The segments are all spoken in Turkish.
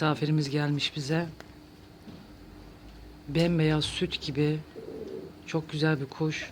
Misafirimiz gelmiş bize. Bembeyaz süt gibi çok güzel bir kuş.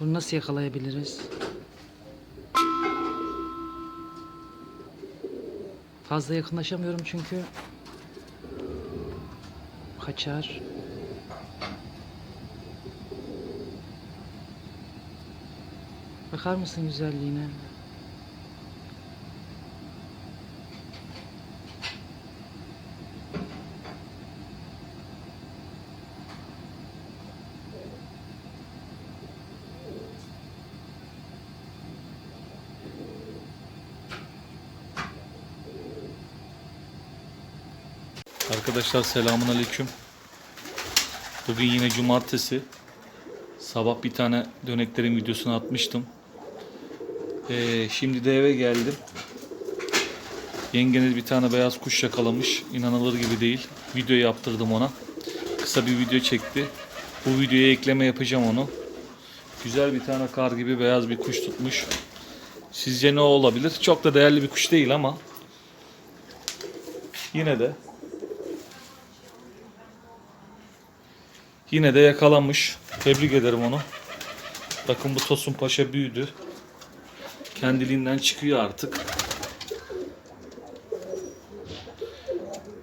Bunu nasıl yakalayabiliriz? Fazla yakınlaşamıyorum çünkü kaçar. Bakar mısın güzelliğine? Arkadaşlar selamun aleyküm. Bugün yine cumartesi. Sabah bir tane döneklerin videosunu atmıştım. Ee, şimdi de eve geldim. Yengeniz bir tane beyaz kuş yakalamış. İnanılır gibi değil. Video yaptırdım ona. Kısa bir video çekti. Bu videoya ekleme yapacağım onu. Güzel bir tane kar gibi beyaz bir kuş tutmuş. Sizce ne olabilir? Çok da değerli bir kuş değil ama yine de Yine de yakalanmış. Tebrik ederim onu. Bakın bu Tosun Paşa büyüdü. Kendiliğinden çıkıyor artık.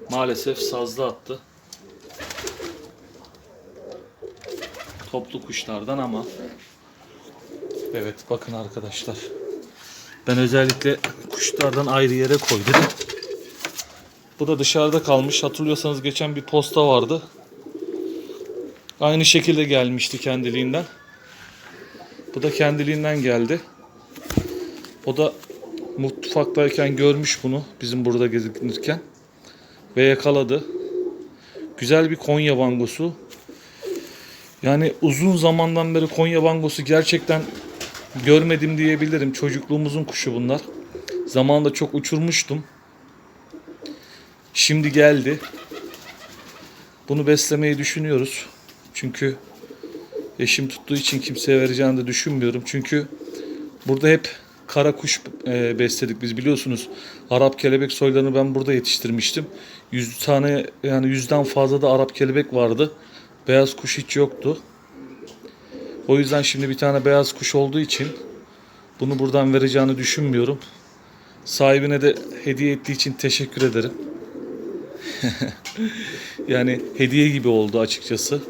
Maalesef sazda attı. Toplu kuşlardan ama Evet bakın arkadaşlar. Ben özellikle kuşlardan ayrı yere koydum. Bu da dışarıda kalmış. Hatırlıyorsanız geçen bir posta vardı. Aynı şekilde gelmişti kendiliğinden. Bu da kendiliğinden geldi. O da mutfaktayken görmüş bunu bizim burada gezinirken ve yakaladı. Güzel bir Konya bangosu. Yani uzun zamandan beri Konya bangosu gerçekten görmedim diyebilirim. Çocukluğumuzun kuşu bunlar. Zamanında çok uçurmuştum. Şimdi geldi. Bunu beslemeyi düşünüyoruz. Çünkü eşim tuttuğu için kimseye vereceğini de düşünmüyorum. Çünkü burada hep kara kuş e, besledik biz biliyorsunuz. Arap kelebek soylarını ben burada yetiştirmiştim. 100 tane yani yüzden fazla da Arap kelebek vardı. Beyaz kuş hiç yoktu. O yüzden şimdi bir tane beyaz kuş olduğu için bunu buradan vereceğini düşünmüyorum. Sahibine de hediye ettiği için teşekkür ederim. yani hediye gibi oldu açıkçası.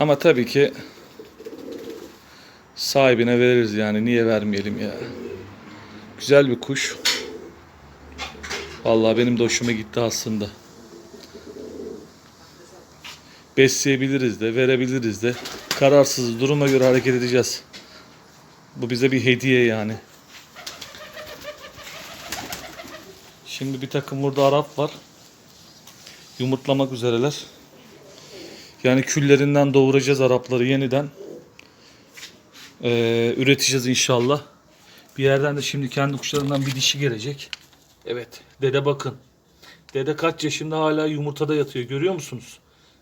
Ama tabii ki sahibine veririz yani niye vermeyelim ya. Güzel bir kuş. Vallahi benim de hoşuma gitti aslında. Besleyebiliriz de, verebiliriz de. Kararsız duruma göre hareket edeceğiz. Bu bize bir hediye yani. Şimdi bir takım burada Arap var. Yumurtlamak üzereler. Yani küllerinden doğuracağız Arapları yeniden. Ee, üreteceğiz inşallah. Bir yerden de şimdi kendi kuşlarından bir dişi gelecek. Evet. Dede bakın. Dede kaç yaşında hala yumurtada yatıyor. Görüyor musunuz?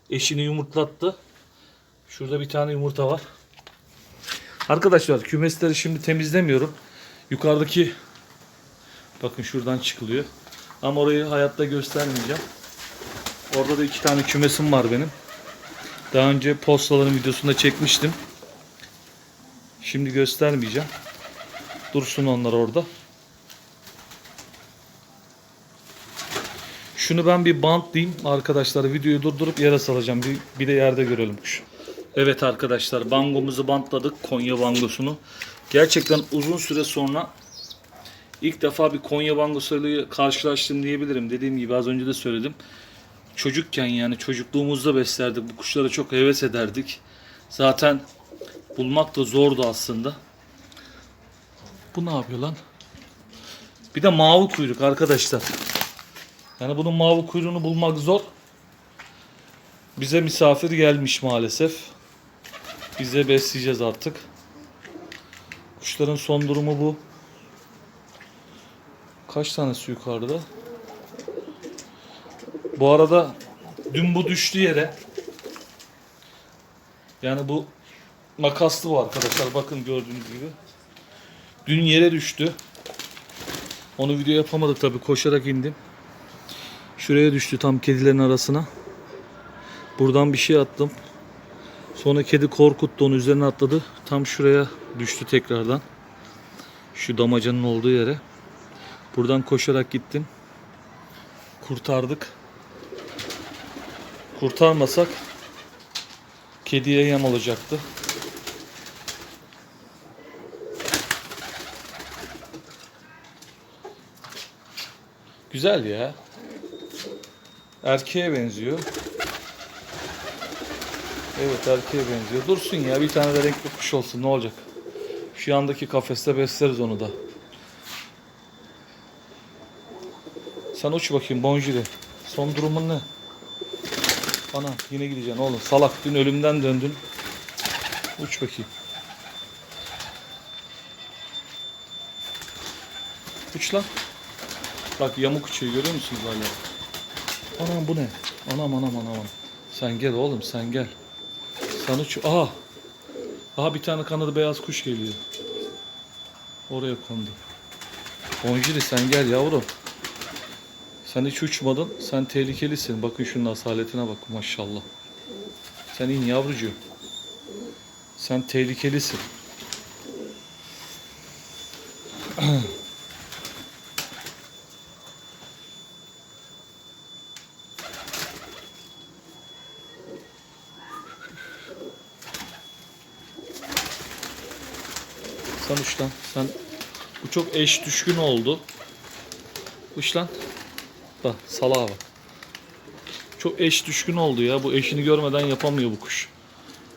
Eşini yumurtlattı. Şurada bir tane yumurta var. Arkadaşlar kümesleri şimdi temizlemiyorum. Yukarıdaki bakın şuradan çıkılıyor. Ama orayı hayatta göstermeyeceğim. Orada da iki tane kümesim var benim. Daha önce postaların videosunda çekmiştim. Şimdi göstermeyeceğim. Dursun onlar orada. Şunu ben bir bantlayayım arkadaşlar. Videoyu durdurup yere salacağım. Bir, bir de yerde görelim kuşu. Evet arkadaşlar bangomuzu bantladık. Konya bangosunu. Gerçekten uzun süre sonra ilk defa bir Konya bangosuyla karşılaştım diyebilirim. Dediğim gibi az önce de söyledim çocukken yani çocukluğumuzda beslerdik. Bu kuşlara çok heves ederdik. Zaten bulmak da zordu aslında. Bu ne yapıyor lan? Bir de mavi kuyruk arkadaşlar. Yani bunun mavi kuyruğunu bulmak zor. Bize misafir gelmiş maalesef. Biz de besleyeceğiz artık. Kuşların son durumu bu. Kaç tanesi yukarıda? Bu arada dün bu düştü yere. Yani bu makaslı bu arkadaşlar. Bakın gördüğünüz gibi. Dün yere düştü. Onu video yapamadık tabii koşarak indim. Şuraya düştü tam kedilerin arasına. Buradan bir şey attım. Sonra kedi korkuttu onu üzerine atladı. Tam şuraya düştü tekrardan. Şu damacanın olduğu yere. Buradan koşarak gittim. Kurtardık. Kurtarmasak kediye yem olacaktı. Güzel ya. Erkeğe benziyor. Evet erkeğe benziyor. Dursun ya bir tane de renkli kuş olsun ne olacak. Şu yandaki kafeste besleriz onu da. Sen uç bakayım Bonjiri. Son durumun ne? Ana yine gideceksin oğlum. Salak dün ölümden döndün. Uç bakayım. Uç lan. Bak yamuk uçuyor görüyor musunuz hala? Anam bu ne? Anam anam anam. Sen gel oğlum sen gel. Sen uç. Aha. Aha bir tane kanadı beyaz kuş geliyor. Oraya kondu. Bonjiri sen gel yavrum. Sen hiç uçmadın. Sen tehlikelisin. Bakın şunun asaletine bak maşallah. Sen in yavrucuğum. Sen tehlikelisin. Sen uç lan. Sen bu çok eş düşkün oldu. Uç lan. Bak salağa bak. Çok eş düşkün oldu ya. Bu eşini görmeden yapamıyor bu kuş.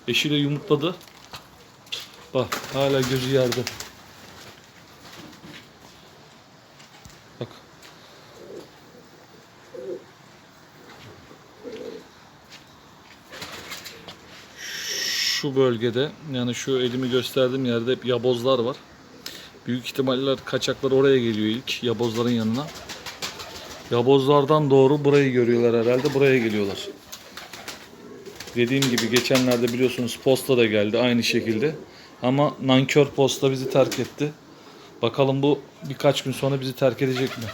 Eşiyle yumurtladı. Bak hala gözü yerde. Bak. Şu bölgede yani şu elimi gösterdiğim yerde hep yabozlar var. Büyük ihtimaller kaçaklar oraya geliyor ilk yabozların yanına. Yabozlardan doğru burayı görüyorlar herhalde. Buraya geliyorlar. Dediğim gibi geçenlerde biliyorsunuz posta da geldi aynı şekilde. Ama nankör posta bizi terk etti. Bakalım bu birkaç gün sonra bizi terk edecek mi?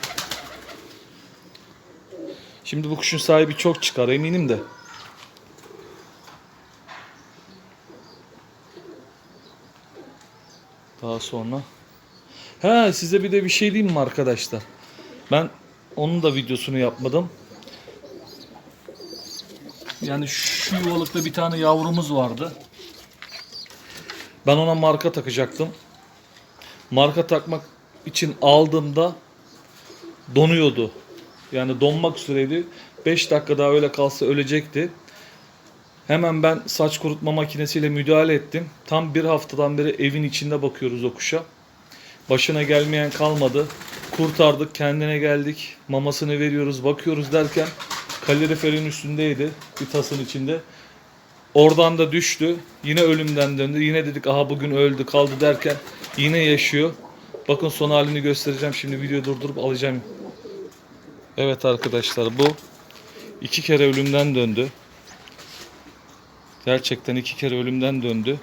Şimdi bu kuşun sahibi çok çıkar eminim de. Daha sonra. Ha size bir de bir şey diyeyim mi arkadaşlar? Ben onun da videosunu yapmadım. Yani şu yuvalıkta bir tane yavrumuz vardı. Ben ona marka takacaktım. Marka takmak için aldığımda donuyordu. Yani donmak üzereydi. 5 dakika daha öyle kalsa ölecekti. Hemen ben saç kurutma makinesiyle müdahale ettim. Tam bir haftadan beri evin içinde bakıyoruz o kuşa. Başına gelmeyen kalmadı. Kurtardık, kendine geldik. Mamasını veriyoruz, bakıyoruz derken kaloriferin üstündeydi. Bir tasın içinde. Oradan da düştü. Yine ölümden döndü. Yine dedik aha bugün öldü kaldı derken yine yaşıyor. Bakın son halini göstereceğim. Şimdi video durdurup alacağım. Evet arkadaşlar bu iki kere ölümden döndü. Gerçekten iki kere ölümden döndü.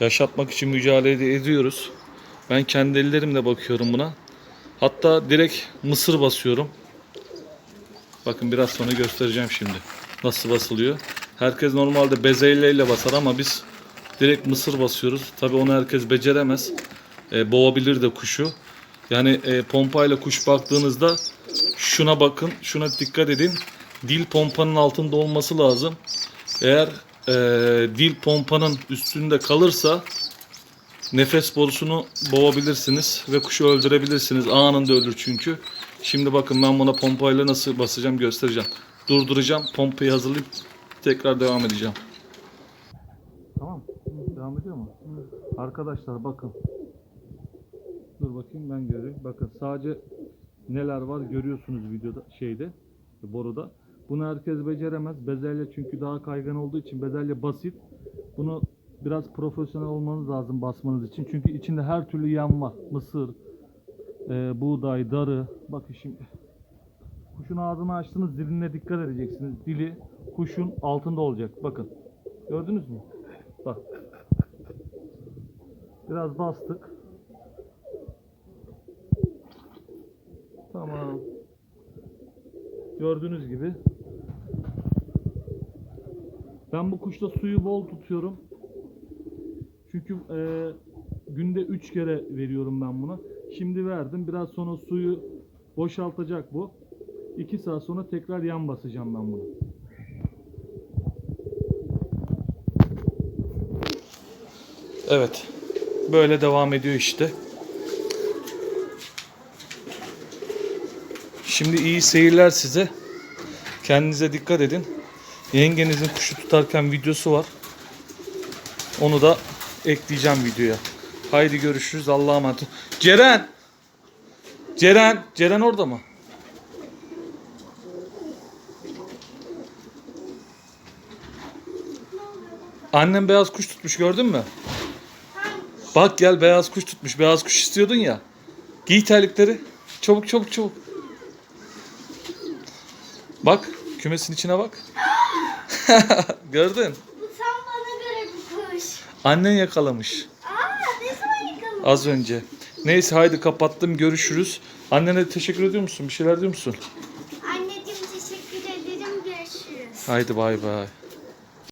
Yaşatmak için mücadele ediyoruz. Ben kendi ellerimle bakıyorum buna. Hatta direkt mısır basıyorum. Bakın biraz sonra göstereceğim şimdi. Nasıl basılıyor. Herkes normalde bezelyeyle basar ama biz direkt mısır basıyoruz. Tabi onu herkes beceremez. E, boğabilir de kuşu. Yani e, pompayla kuş baktığınızda şuna bakın, şuna dikkat edin. Dil pompanın altında olması lazım. Eğer e, dil pompanın üstünde kalırsa nefes borusunu boğabilirsiniz ve kuşu öldürebilirsiniz. Anında ölür çünkü. Şimdi bakın ben buna pompayla nasıl basacağım göstereceğim. Durduracağım, pompayı hazırlayıp tekrar devam edeceğim. Tamam, devam ediyor mu? Arkadaşlar bakın. Dur bakayım ben göreyim. Bakın sadece neler var görüyorsunuz videoda şeyde boruda. Bunu herkes beceremez. Bezelye çünkü daha kaygan olduğu için bezelye basit. Bunu biraz profesyonel olmanız lazım basmanız için. Çünkü içinde her türlü yem var. Mısır, e, buğday, darı. Bakın şimdi. Kuşun ağzını açtınız diline dikkat edeceksiniz. Dili kuşun altında olacak. Bakın. Gördünüz mü? Bak. Biraz bastık. Tamam. Gördüğünüz gibi. Ben bu kuşla suyu bol tutuyorum. Çünkü e, günde 3 kere veriyorum ben buna. Şimdi verdim. Biraz sonra suyu boşaltacak bu. 2 saat sonra tekrar yan basacağım ben bunu. Evet. Böyle devam ediyor işte. Şimdi iyi seyirler size. Kendinize dikkat edin. Yengenizin kuşu tutarken videosu var. Onu da ekleyeceğim videoya. Haydi görüşürüz. Allah'a emanet. olun. Ceren! Ceren! Ceren orada mı? Annem beyaz kuş tutmuş gördün mü? Bak gel beyaz kuş tutmuş. Beyaz kuş istiyordun ya. Giy terlikleri. Çabuk çabuk çabuk. Bak kümesin içine bak. Gördün. Bu tam bana göre bir kuş. Annen yakalamış. Aa ne zaman yıkamadın? Az önce. Neyse haydi kapattım görüşürüz. Annene teşekkür ediyor musun? Bir şeyler diyor musun? Anneciğim teşekkür ederim. Görüşürüz. Haydi bay bay.